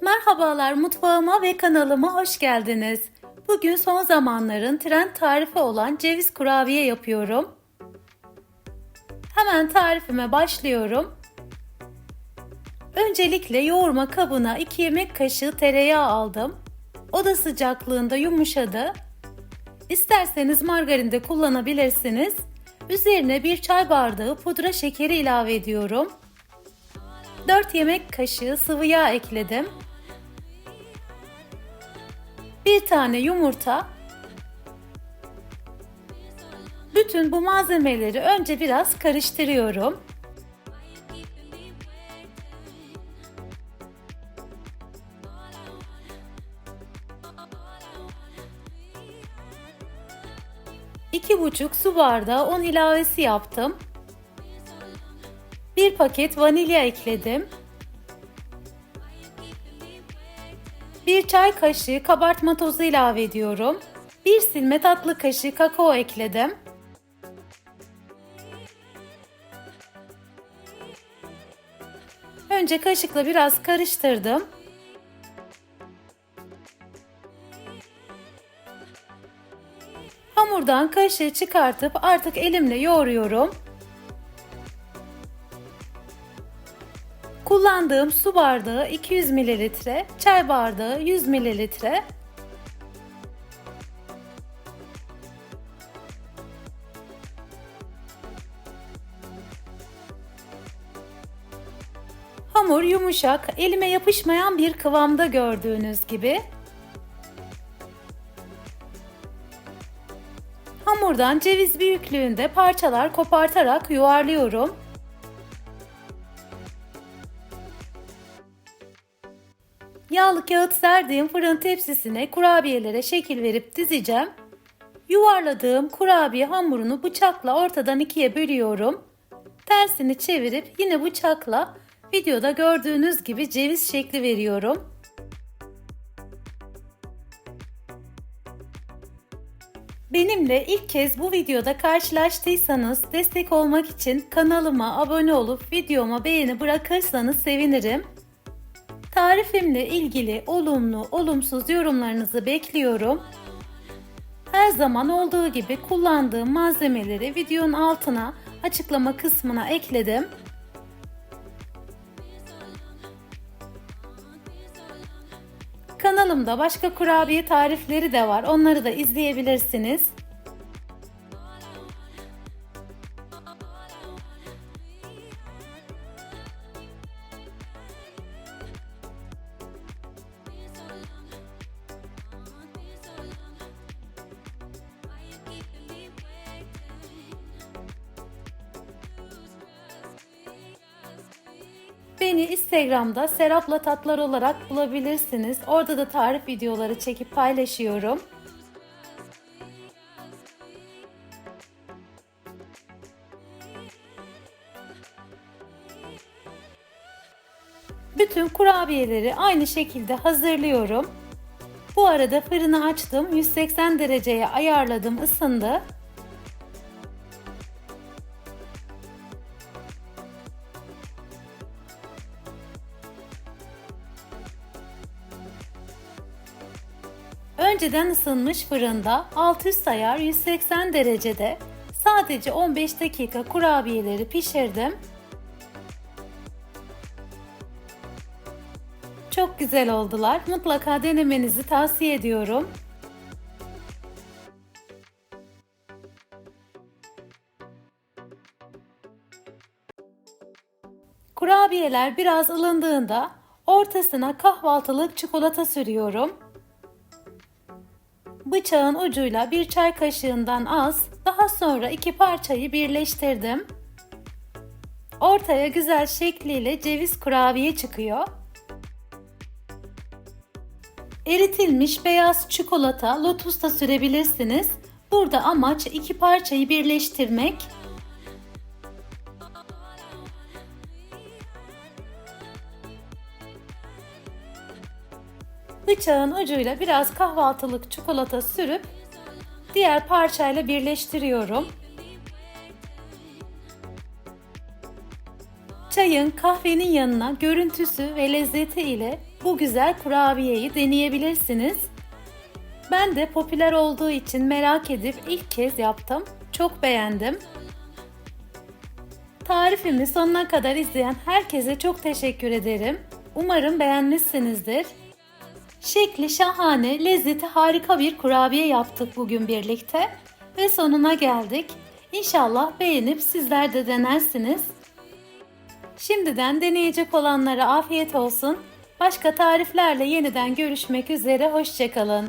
Merhabalar mutfağıma ve kanalıma hoş geldiniz. Bugün son zamanların trend tarifi olan ceviz kurabiye yapıyorum. Hemen tarifime başlıyorum. Öncelikle yoğurma kabına 2 yemek kaşığı tereyağı aldım. Oda sıcaklığında yumuşadı. İsterseniz margarin de kullanabilirsiniz. Üzerine bir çay bardağı pudra şekeri ilave ediyorum. 4 yemek kaşığı sıvı yağ ekledim. Bir tane yumurta. Bütün bu malzemeleri önce biraz karıştırıyorum. İki buçuk su bardağı un ilavesi yaptım. Bir paket vanilya ekledim. Bir çay kaşığı kabartma tozu ilave ediyorum. Bir silme tatlı kaşığı kakao ekledim. Önce kaşıkla biraz karıştırdım. Hamurdan kaşığı çıkartıp artık elimle yoğuruyorum. Kullandığım su bardağı 200 ml, çay bardağı 100 ml. Hamur yumuşak, elime yapışmayan bir kıvamda gördüğünüz gibi. Hamurdan ceviz büyüklüğünde parçalar kopartarak yuvarlıyorum. Yağlı kağıt serdiğim fırın tepsisine kurabiyelere şekil verip dizeceğim. Yuvarladığım kurabiye hamurunu bıçakla ortadan ikiye bölüyorum. Tersini çevirip yine bıçakla videoda gördüğünüz gibi ceviz şekli veriyorum. Benimle ilk kez bu videoda karşılaştıysanız destek olmak için kanalıma abone olup videoma beğeni bırakırsanız sevinirim. Tarifimle ilgili olumlu, olumsuz yorumlarınızı bekliyorum. Her zaman olduğu gibi kullandığım malzemeleri videonun altına açıklama kısmına ekledim. Kanalımda başka kurabiye tarifleri de var. Onları da izleyebilirsiniz. Beni Instagram'da Serapla Tatlar olarak bulabilirsiniz. Orada da tarif videoları çekip paylaşıyorum. Bütün kurabiyeleri aynı şekilde hazırlıyorum. Bu arada fırını açtım. 180 dereceye ayarladım, ısındı. Önceden ısınmış fırında alt üst ayar 180 derecede sadece 15 dakika kurabiyeleri pişirdim. Çok güzel oldular. Mutlaka denemenizi tavsiye ediyorum. Kurabiyeler biraz ılındığında ortasına kahvaltılık çikolata sürüyorum. Bıçağın ucuyla bir çay kaşığından az, daha sonra iki parçayı birleştirdim. Ortaya güzel şekliyle ceviz kurabiye çıkıyor. Eritilmiş beyaz çikolata lotus da sürebilirsiniz. Burada amaç iki parçayı birleştirmek. Bıçağın ucuyla biraz kahvaltılık çikolata sürüp diğer parçayla birleştiriyorum. Çayın kahvenin yanına görüntüsü ve lezzeti ile bu güzel kurabiyeyi deneyebilirsiniz. Ben de popüler olduğu için merak edip ilk kez yaptım. Çok beğendim. Tarifimi sonuna kadar izleyen herkese çok teşekkür ederim. Umarım beğenmişsinizdir. Şekli şahane, lezzeti harika bir kurabiye yaptık bugün birlikte ve sonuna geldik. İnşallah beğenip sizler de denersiniz. Şimdiden deneyecek olanlara afiyet olsun. Başka tariflerle yeniden görüşmek üzere, hoşçakalın.